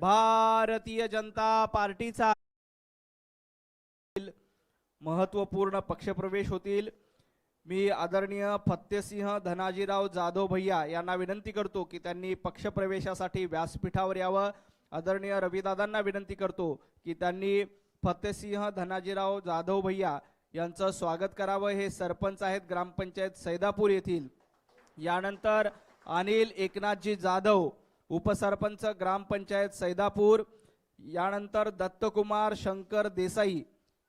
भारतीय जनता पार्टीचा महत्त्वपूर्ण पक्षप्रवेश होतील. मी आदरणीय फत्तेसिंह धनाजीराव जाधव भैया यांना विनंती करतो की त्यांनी पक्षप्रवेशासाठी व्यासपीठावर यावं. आदरणीय रविदादांना विनंती करतो की त्यांनी फत्तेसिंह धनाजीराव जाधव भैया यांचं स्वागत करावं. हे सरपंच आहेत ग्रामपंचायत सैदापूर येथील. यानंतर अनिल एकनाथजी जाधव उपसरपंच ग्रामपंचायत सैदापूर यानंतर दत्तकुमार शंकर देसाई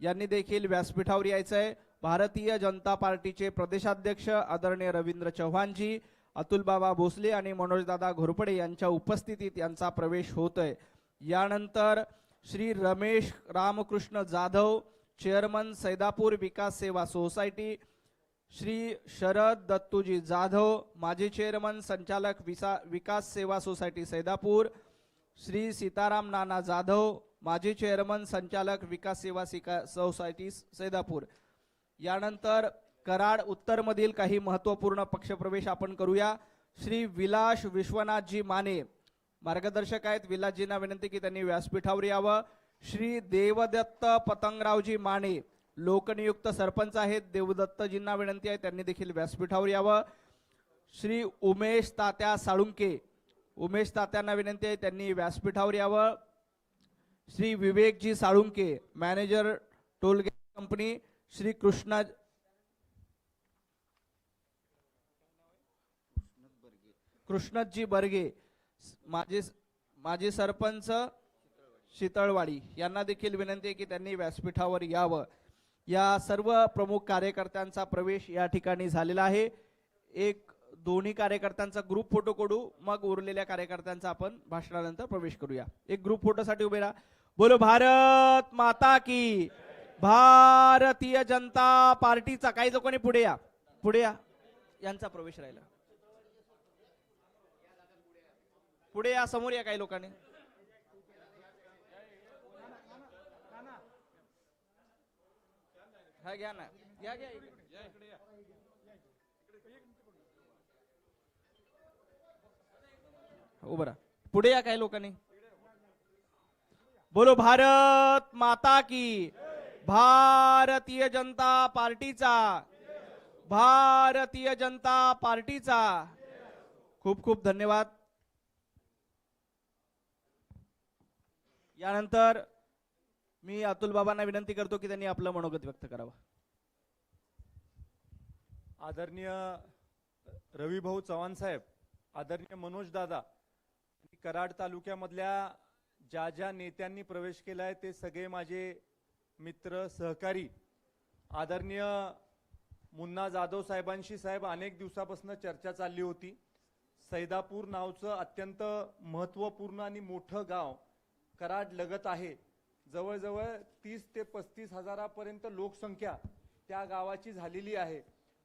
यांनी देखील व्यासपीठावर यायचं आहे भारतीय जनता पार्टीचे प्रदेशाध्यक्ष आदरणीय रवींद्र चव्हाणजी अतुलबाबा भोसले आणि मनोजदादा घोरपडे यांच्या उपस्थितीत यांचा प्रवेश होतोय. यानंतर श्री रमेश रामकृष्ण जाधव चेअरमन सैदापूर विकास सेवा सोसायटी श्री शरद दत्तूजी जाधव माजी चेअरमन संचालक विसा विकास सेवा सोसायटी सैदापूर श्री सीताराम नाना जाधव माजी चेअरमन संचालक विकास सेवा सिका सोसायटी सैदापूर. यानंतर कराड उत्तरमधील काही महत्त्वपूर्ण पक्षप्रवेश आपण करूया. श्री विलास विश्वनाथजी माने मार्गदर्शक आहेत. विलासजींना विनंती की त्यांनी व्यासपीठावर यावं. श्री देवदत्त पतंगरावजी माने लोकनियुक्त सरपंच आहेत देवदत्तजींना विनंती आहे त्यांनी देखील व्यासपीठावर यावं. श्री उमेश तात्या साळुंके उमेश तात्यांना विनंती आहे त्यांनी व्यासपीठावर यावं. Shri Vivekji Salunke manager tollgate company Shri Krishna Krishnaji Barge माझे माजी सरपंच शीतळवाडी यांना देखील विनंती आहे की त्यांनी व्यासपीठावर यावं. या सर्व प्रमुख कार्यकर्त्यांचा प्रवेश या ठिकाणी झालेला आहे. एक दोन्ही कार्यकर्त्यांचा ग्रुप फोटो काढू मग उरलेल्या कार्यकर्त्यांचा आपण भाषणानंतर प्रवेश करूया. एक ग्रुप फोटोसाठी उभे राहा. बोलो भारत माता की भारतीय जनता पार्टीचा. काही लोकांनी पुढे या. पुढे या. यांचा प्रवेश राहिला. पुढे या समोर या काही लोकांनी. हा घ्या ना. घ्या घ्या इकडे. उभं राहा. पुढे या काही लोकांनी. बोलो भारत माता की. भारतीय जनता पार्टीचा. भारतीय जनता पार्टीचा. खूप खूप धन्यवाद. यानंतर मी अतुल बाबांना विनंती करतो की त्यांनी आपलं मनोगत व्यक्त करावं. आदरणीय रविभाऊ चव्हाण साहेब आदरणीय मनोज दादा कराड तालुक्यामधल्या ज्या ज्या नेत्यांनी प्रवेश केलाय ते सगळे माझे मित्र सहकारी आदरणीय मुन्ना जाधव साहेबांशी साहेब अनेक दिवसापासून चर्चा चालली होती. सैदापूर नावचं अत्यंत महत्त्वपूर्ण आणि मोठं गाव कराड लगत आहे. जवळजवळ तीस ते पस्तीस हजारापर्यंत लोकसंख्या त्या गावाची झालेली आहे.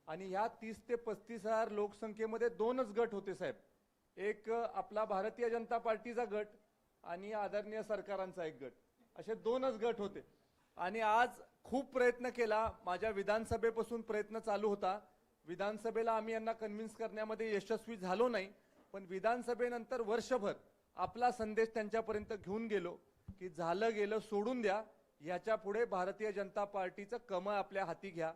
आणि ह्या तीस ते पस्तीस हजार लोकसंख्येमध्ये दोनच गट होते साहेब. एक आपला भारतीय जनता पार्टीचा गट आणि आदरणीय सरकारांचा एक गट. असे दोनच गट होते. आणि आज खूप प्रयत्न केला. माझ्या विधानसभेपासून प्रयत्न चालू होता. विधानसभेला आम्ही यांना कन्व्हिन्स करण्यामध्ये यशस्वी झालो नाही. पण विधानसभेनंतर वर्षभर आपला संदेश त्यांच्यापर्यंत घेऊन गेलो. की झालं गेलं सोडून द्या ह्याच्या पुढे भारतीय जनता पार्टीचं कमळ आपल्या हाती घ्या.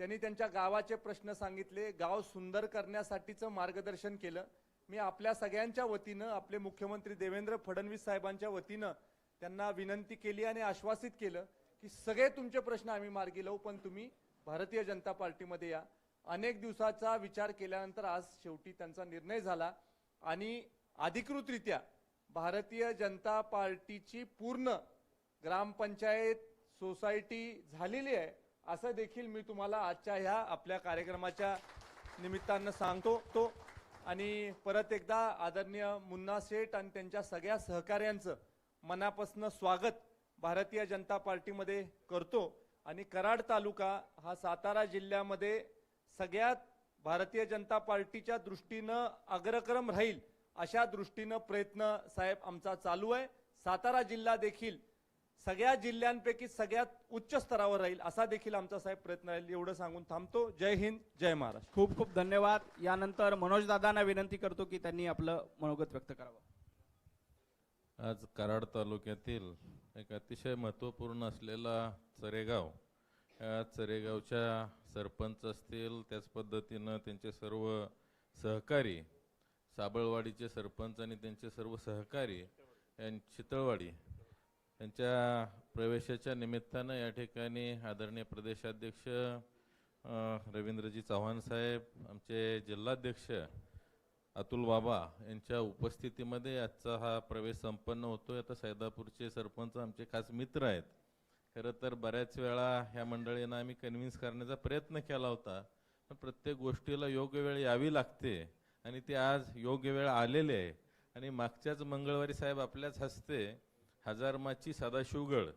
त्यांनी त्यांच्या गावाचे प्रश्न सांगितले गाव सुंदर करण्यासाठीचं मार्गदर्शन केलं. मी आपल्या सगळ्यांच्या वतीनं आपले मुख्यमंत्री देवेंद्र फडणवीस साहेबांच्या वतीनं त्यांना विनंती केली आणि आश्वासित केलं की सगळे तुमचे प्रश्न आम्ही मार्गी लावू पण तुम्ही भारतीय जनता पार्टीमध्ये या. अनेक दिवसाचा विचार केल्यानंतर आज शेवटी त्यांचा निर्णय झाला आणि अधिकृतरित्या भारतीय जनता पार्टीची पूर्ण ग्रामपंचायत सोसायटी झालेली आहे असं देखील मी तुम्हाला आजच्या ह्या आपल्या कार्यक्रमाच्या निमित्तानं सांगतो. तो आणि परत एकदा आदरणीय मुन्ना शेठ आणि त्यांच्या सगळ्या सहकाऱ्यांचं मनापासून स्वागत भारतीय जनता पार्टीमध्ये करतो. आणि कराड तालुका हा सातारा जिल्ह्यामध्ये सगळ्यात भारतीय जनता पार्टीच्या दृष्टीनं अग्रक्रम राहील अशा दृष्टीनं प्रयत्न साहेब आमचा चालू आहे. सातारा जिल्हा देखील सगळ्या जिल्ह्यांपैकी सगळ्यात उच्च स्तरावर राहील असा देखील आमचा साहेब प्रयत्न राहील. एवढं सांगून थांबतो. जय हिंद जय महाराष्ट्र. खूप खूप धन्यवाद. यानंतर मनोज दादांना विनंती करतो की त्यांनी आपलं मनोगत व्यक्त करावं. आज कराड तालुक्यातील एक अतिशय महत्त्वपूर्ण असलेला चरेगाव या चरेगावच्या सरपंच असतील त्याच पद्धतीनं त्यांचे सर्व सहकारी साबळवाडीचे सरपंच आणि त्यांचे सर्व सहकारी यां चितळवाडी यांच्या प्रवेशाच्या निमित्तानं या ठिकाणी आदरणीय प्रदेशाध्यक्ष रवींद्रजी चव्हाण साहेब आमचे जिल्हाध्यक्ष अतुल बाबा यांच्या उपस्थितीमध्ये आजचा हा प्रवेश संपन्न होतोय. आता सैदापूरचे सरपंच आमचे खास मित्र आहेत. खरं तर बऱ्याच वेळा ह्या मंडळींना आम्ही कन्व्हिन्स करण्याचा प्रयत्न केला होता. पण प्रत्येक गोष्टीला योग्य वेळ यावी लागते. आणि ते आज योग्य वेळ आलेले आहे. आणि मागच्याच मंगळवारी साहेब आपल्याच हस्ते हजारमाची सदाशिवगड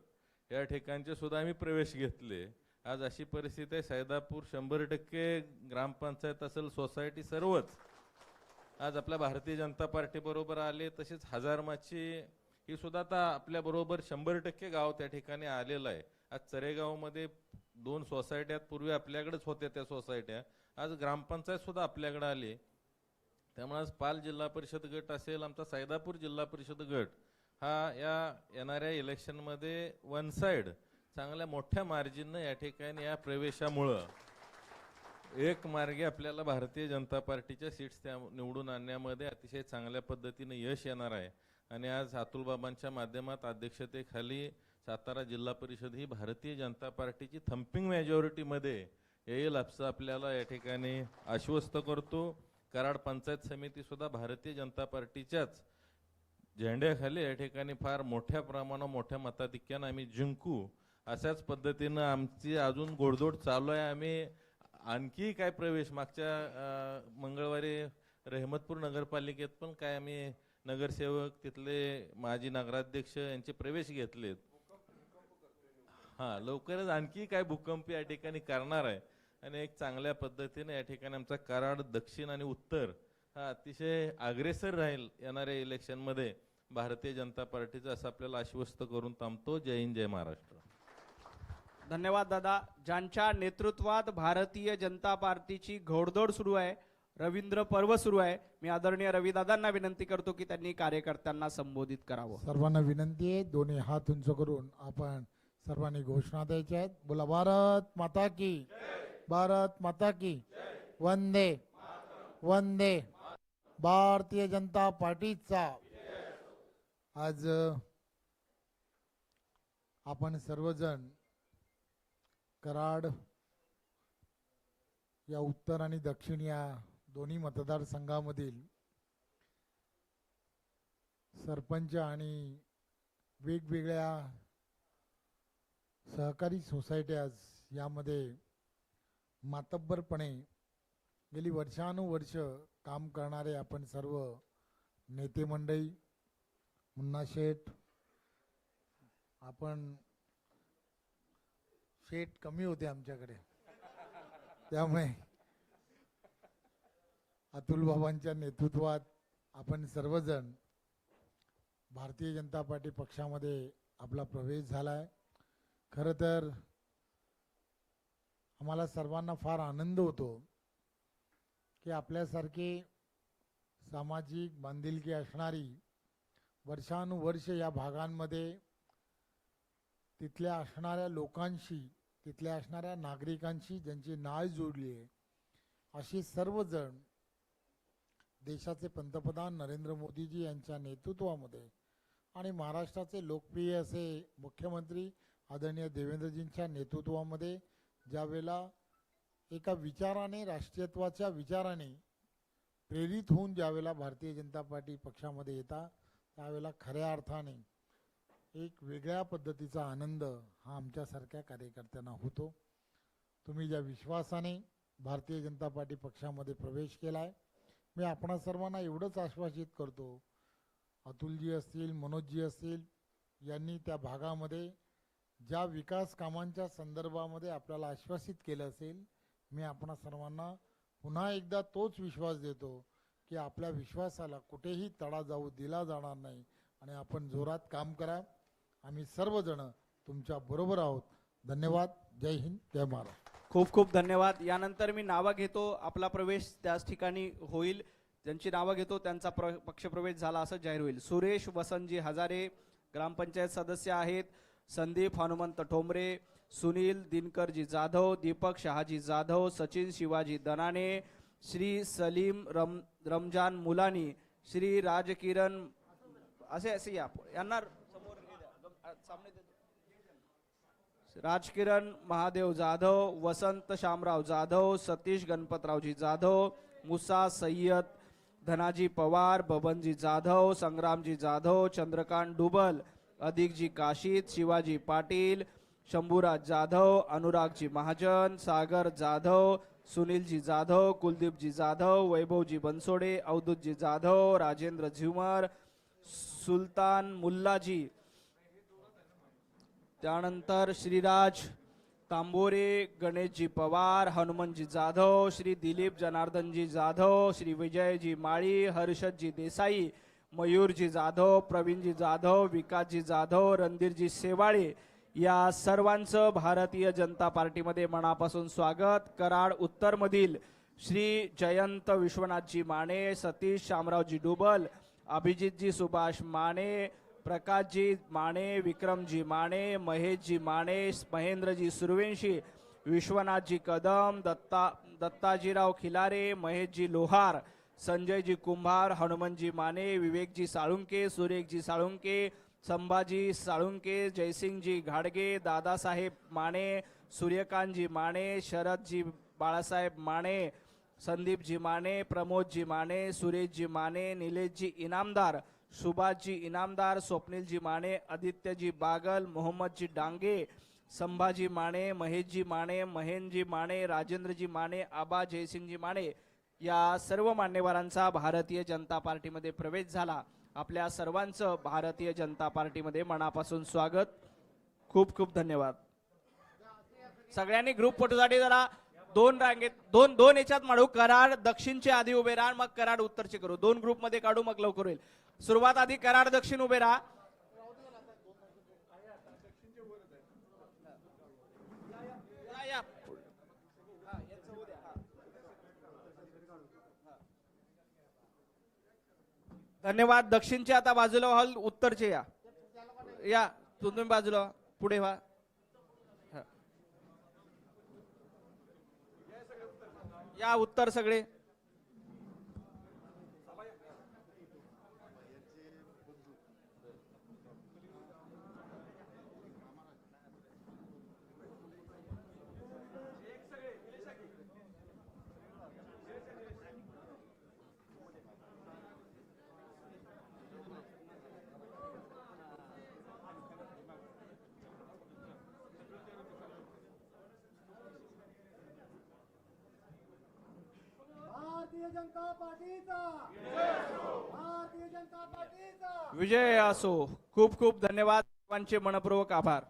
या ठिकाणचे सुद्धा आम्ही प्रवेश घेतले. आज अशी परिस्थिती आहे. सैदापूर शंभर टक्के ग्रामपंचायत असेल सोसायटी सर्वच. आज आपल्या भारतीय जनता पार्टीबरोबर आले तसेच हजारमाची ही सुद्धा आता आपल्याबरोबर शंभर टक्के गाव त्या ठिकाणी आलेलं आहे. आज चरेगावमध्ये दोन सोसायट्यात पूर्वी आपल्याकडेच होत्या त्या सोसायट्या. आज ग्रामपंचायत सुद्धा आपल्याकडे आली. त्यामुळे आज पाल जिल्हा परिषद गट असेल आमचा सायदापूर जिल्हा परिषद गट हा या येणाऱ्या इलेक्शनमध्ये वन साईड चांगल्या मोठ्या मार्जिननं या ठिकाणी या प्रवेशामुळं एक मार्गे आपल्याला भारतीय जनता पार्टीच्या सीट्स त्या निवडून आणण्यामध्ये अतिशय चांगल्या पद्धतीने यश येणार आहे. आणि आज अतुलबाबांच्या माध्यमात अध्यक्षतेखाली सातारा जिल्हा परिषद ही भारतीय जनता पार्टीची थम्पिंग मेजॉरिटीमध्ये येईल असं आपल्याला या ठिकाणी आश्वस्त करतो. कराड पंचायत समिती सुद्धा भारतीय जनता पार्टीच्याच झेंड्याखाली या ठिकाणी फार मोठ्या प्रमाणात मोठ्या मताधिक्यानं आम्ही जिंकू अशाच पद्धतीनं आमची अजून गोडधोड चालू आहे. आम्ही आणखी काय प्रवेश मागच्या मंगळवारी रहमतपूर नगरपालिकेत पण काय आम्ही नगरसेवक तिथले माजी नगराध्यक्ष यांचे प्रवेश घेतलेत. हां लवकरच आणखी काय भूकंप या ठिकाणी करणार आहे. आणि एक चांगल्या पद्धतीने या ठिकाणी आमचा कराड दक्षिण आणि उत्तर हा अतिशय अग्रेसर राहील येणाऱ्या इलेक्शनमध्ये भारतीय जनता पार्टीचं असं आपल्याला आश्वस्त करून थांबतो. जय हिंद जय महाराष्ट्र. धन्यवाद दादा. ज्यांच्या नेतृत्वात भारतीय जनता पार्टीची घोडदौड सुरू आहे रवींद्र पर्व सुरू आहे मी आदरणीय रविदादांना विनंती करतो की त्यांनी कार्यकर्त्यांना संबोधित करावं. सर्वांना विनंती आहे दोन्ही हात उंच करून आपण सर्वांनी घोषणा द्यायच्या आहेत. बोला भारत माता की भारत माता की। वंदे। वंदे। भारतीय जनता पार्टीचा। आज आपण सर्वजण कराड या उत्तर आणि दक्षिण या दोन्ही मतदारसंघामधील सरपंच आणि वेगवेगळ्या सहकारी सोसायट्याज यामध्ये मातब्बरपणे गेली वर्षानुवर्ष काम करणारे आपण सर्व नेते मंडळी मुन्ना शेठ आपण शेठ कमी होते आमच्याकडे. त्यामुळे अतुल बाबांच्या नेतृत्वात आपण सर्वजण भारतीय जनता पार्टी पक्षामध्ये आपला प्रवेश झाला आहे खरं तर आम्हाला सर्वांना फार आनंद होतो की आपल्यासारखे सामाजिक बांधिलकी असणारी वर्षानुवर्ष या भागांमध्ये तिथल्या असणाऱ्या लोकांशी तिथल्या असणाऱ्या नागरिकांशी ज्यांची नाळ जोडली आहे अशी सर्वजण देशाचे पंतप्रधान नरेंद्र मोदीजी यांच्या नेतृत्वामध्ये आणि महाराष्ट्राचे लोकप्रिय असे मुख्यमंत्री आदरणीय देवेंद्रजींच्या नेतृत्वामध्ये ज्यावेळेला एका विचाराने राष्ट्रीयत्वाच्या विचाराने प्रेरित होऊन ज्यावेळेला भारतीय जनता पार्टी पक्षामध्ये येता त्यावेळेला खऱ्या अर्थाने एक वेगळ्या पद्धतीचा आनंद हा आमच्यासारख्या कार्यकर्त्यांना होतो. तुम्ही ज्या विश्वासाने भारतीय जनता पार्टी पक्षामध्ये प्रवेश केला आहे मी आपणा सर्वांना एवढंच आश्वासित करतो. अतुलजी असतील मनोजजी असतील यांनी त्या भागामध्ये ज्या विकास कामांच्या संदर्भामध्ये आपल्याला आश्वासित केलं असेल मी आपणा सर्वांना पुन्हा एकदा तोच विश्वास देतो की आपल्या विश्वासाला कुठेही तडा जाऊ दिला जाणार नाही आणि आपण जोरात काम करा. आम्ही सर्वजण तुमच्या बरोबर आहोत. धन्यवाद. जय हिंद. जय महाराष्ट्र. खूप खूप धन्यवाद. यानंतर मी नावं घेतो. आपला प्रवेश त्याच ठिकाणी होईल. ज्यांची नावं घेतो त्यांचा प्र पक्षप्रवेश झाला असं जाहीर होईल. सुरेश वसंतजी हजारे ग्रामपंचायत सदस्य आहेत. संदीप हनुमंत ठोंबरे सुनील दिनकरजी जाधव दीपक शहाजी जाधव सचिन शिवाजी दनाने श्री सलीम रम रमजान मुलानी श्री राजकिरण असे असे या यांना समोर सामने राजकिरण महादेव जाधव वसंत शामराव जाधव सतीश गणपतरावजी जाधव मुसा सय्यद धनाजी पवार बबनजी जाधव संग्रामजी जाधव चंद्रकांत डुबल अधिकजी काशीत शिवाजी पाटील शंभूराज जाधव अनुरागजी महाजन सागर जाधव सुनीलजी जाधव कुलदीपजी जाधव वैभवजी बनसोडे अवधूतजी जाधव राजेंद्र झुमर सुलतान मुल्लाजी. त्यानंतर श्रीराज तांबोरे गणेशजी पवार हनुमानजी जाधव श्री दिलीप जनार्दनजी जाधव श्री विजयजी माळी हर्षदजी देसाई. मयूरजी जाधव प्रवीणजी जाधव विकासजी जाधव रणधीरजी शेवाळे या सर्वांचं भारतीय जनता पार्टीमध्ये मनापासून स्वागत. कराड उत्तरमधील श्री जयंत विश्वनाथजी माने सतीश शामरावजी डुबल अभिजितजी सुभाष माने प्रकाशजी माने विक्रमजी माने महेशजी माने महेंद्रजी सुरवेंशी विश्वनाथजी कदम दत्ता दत्ताजीराव खिलारे महेशजी लोहार संजयजी कुंभार हनुमंतजी माने विवेकजी साळुंके सुरेखजी साळुंके संभाजी साळुंके जयसिंगजी घाडगे दादासाहेब माने सूर्यकांतजी माने शरदजी बाळासाहेब माने संदीपजी माने प्रमोदजी माने सुरेशजी माने निलेशजी इनामदार सुभाषजी इनामदार स्वप्नीलजी माने आदित्यजी बागल मोहम्मदजी डांगे संभाजी माने महेशजी माने महेंद्रजी माने राजेंद्रजी माने आबा जयसिंगजी माने या सर्व मान्यवरांचा भारतीय जनता पार्टीमध्ये प्रवेश झाला. आपल्या सर्वांचं भारतीय जनता पार्टीमध्ये मनापासून स्वागत. खूप खूप धन्यवाद. सगळ्यांनी ग्रुप फोटोसाठी जरा दोन रांगेत दोन दोन याच्यात मांडू. कराड दक्षिणचे आधी उभे राहा मग कराड उत्तरचे करू. दोन ग्रुपमध्ये काढू मग लवकर होईल. सुरुवात आधी कराड दक्षिण उभे राहा या, या. हा, यांचं होऊ द्या, हा. धन्यवाद. दक्षिणचे आता बाजूला व्हाल उत्तरचे या. या तुम्ही बाजूला पुढे व्हा. या उत्तर सगळे भारतीय जनता पार्टीचा भारतीय जनता पार्टीचा. विजय असो. खूप खूप धन्यवाद. सर्वांचे मनपूर्वक आभार.